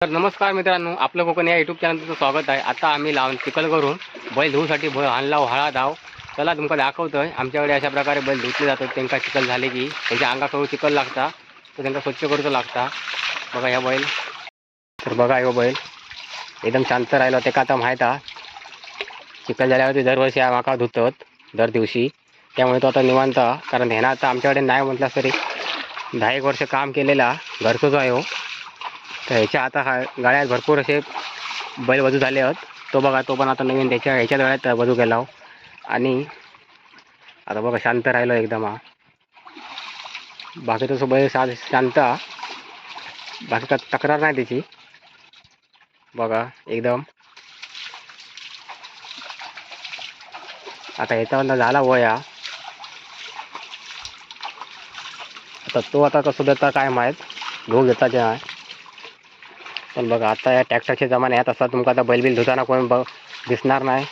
तर नमस्कार मित्रांनो आपलं कोकण या यूट्यूब चॅनलचं स्वागत आहे. आता आम्ही लावून चिखल करून बैल धुवूसाठी बैल हाणला हो हळा धाव. चला तुमका दाखवतोय. आमच्याकडे अशा प्रकारे बैल धुतले जातात. त्यांना चिखल झाले की त्यांच्या अंगाकडून चिखल लागता तर त्यांना स्वच्छ करूचं लागता. बघा ह्या बैल. तर बघा यो बैल. एकदम शांत राहिलो ते का आता माहीत हा चिखल झाल्यावरती दरवर्षी माका धुतात दर दिवशी. त्यामुळे तो आता निवांत हा. कारण ह्यानं आता आमच्याकडे नाही म्हटलं तरी दहा एक वर्ष काम केलेला. घरचोच आहे हो. तर ह्याच्या आता हा गाड्यात भरपूर असे बैल वजू झाले आहेत. तो बघा तो पण आता नवीन त्याच्या ह्याच्या गाळ्यात वजू गेला हो. आणि आता बघा शांत राहिलो एकदम हा. बाकी तसं बैल सा शांत बाकी का तक्रार नाही त्याची. बघा एकदम. आता ह्याच्यावर झाला वया. आता तो आता कसं देता काय माहीत? घेऊ घेता जे आहे पण बघा आता या ट्रॅक्टरच्या जमान्यात तसा तुमका आता बैलबिल धुताना कोण बघ दिसणार नाही.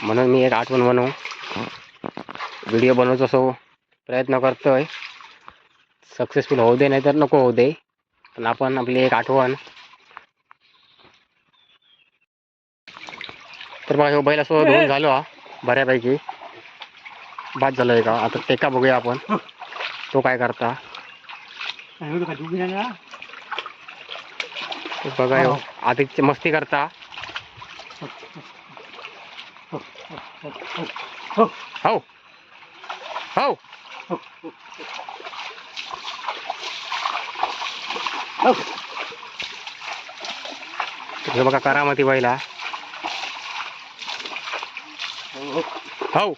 म्हणून मी एक आठवण म्हणून व्हिडिओ बनवतो असो प्रयत्न करतोय. सक्सेसफुल होऊ दे नाही तर नको होऊ दे. पण आपण आपली एक आठवण. तर बघा बैल असं धुवून झालो हा बऱ्यापैकी. बाद झालोय का? आता ते का बघूया आपण. तो काय करता? बघा ह्यो आधी मस्ती करता. हो. हो. हे बघा करामती बैला हो.